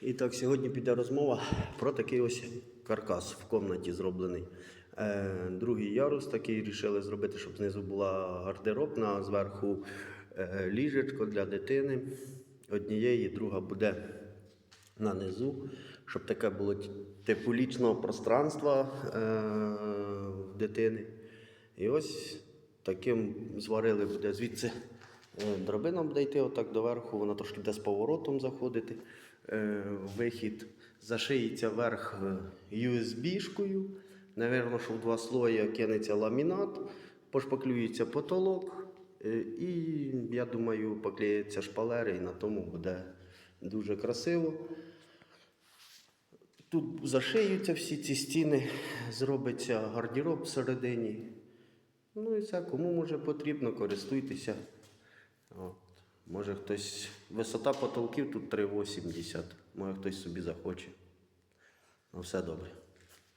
І так, сьогодні піде розмова про такий ось каркас в кімнаті зроблений. Е, другий ярус такий рішили зробити, щоб знизу була гардеробна, а зверху е, ліжечко для дитини. Однієї, друга буде на низу, щоб таке було типу лічного пространства е, дитини. І ось таким зварили буде звідси. Е, Драбина буде йти отак доверху, вона трошки буде з поворотом заходити. Е, Вихід зашиється верх е, USB-шкою. Навірно, що в два слої кинеться ламінат, пошпаклюється потолок. е, І я думаю, поклеїться шпалери, і на тому буде дуже красиво. Тут зашиються всі ці стіни, зробиться гардероб всередині. Ну і все, кому може потрібно, користуйтеся. От. Може хтось. Висота потолків тут 3,80. Може хтось собі захоче. Ну, все добре.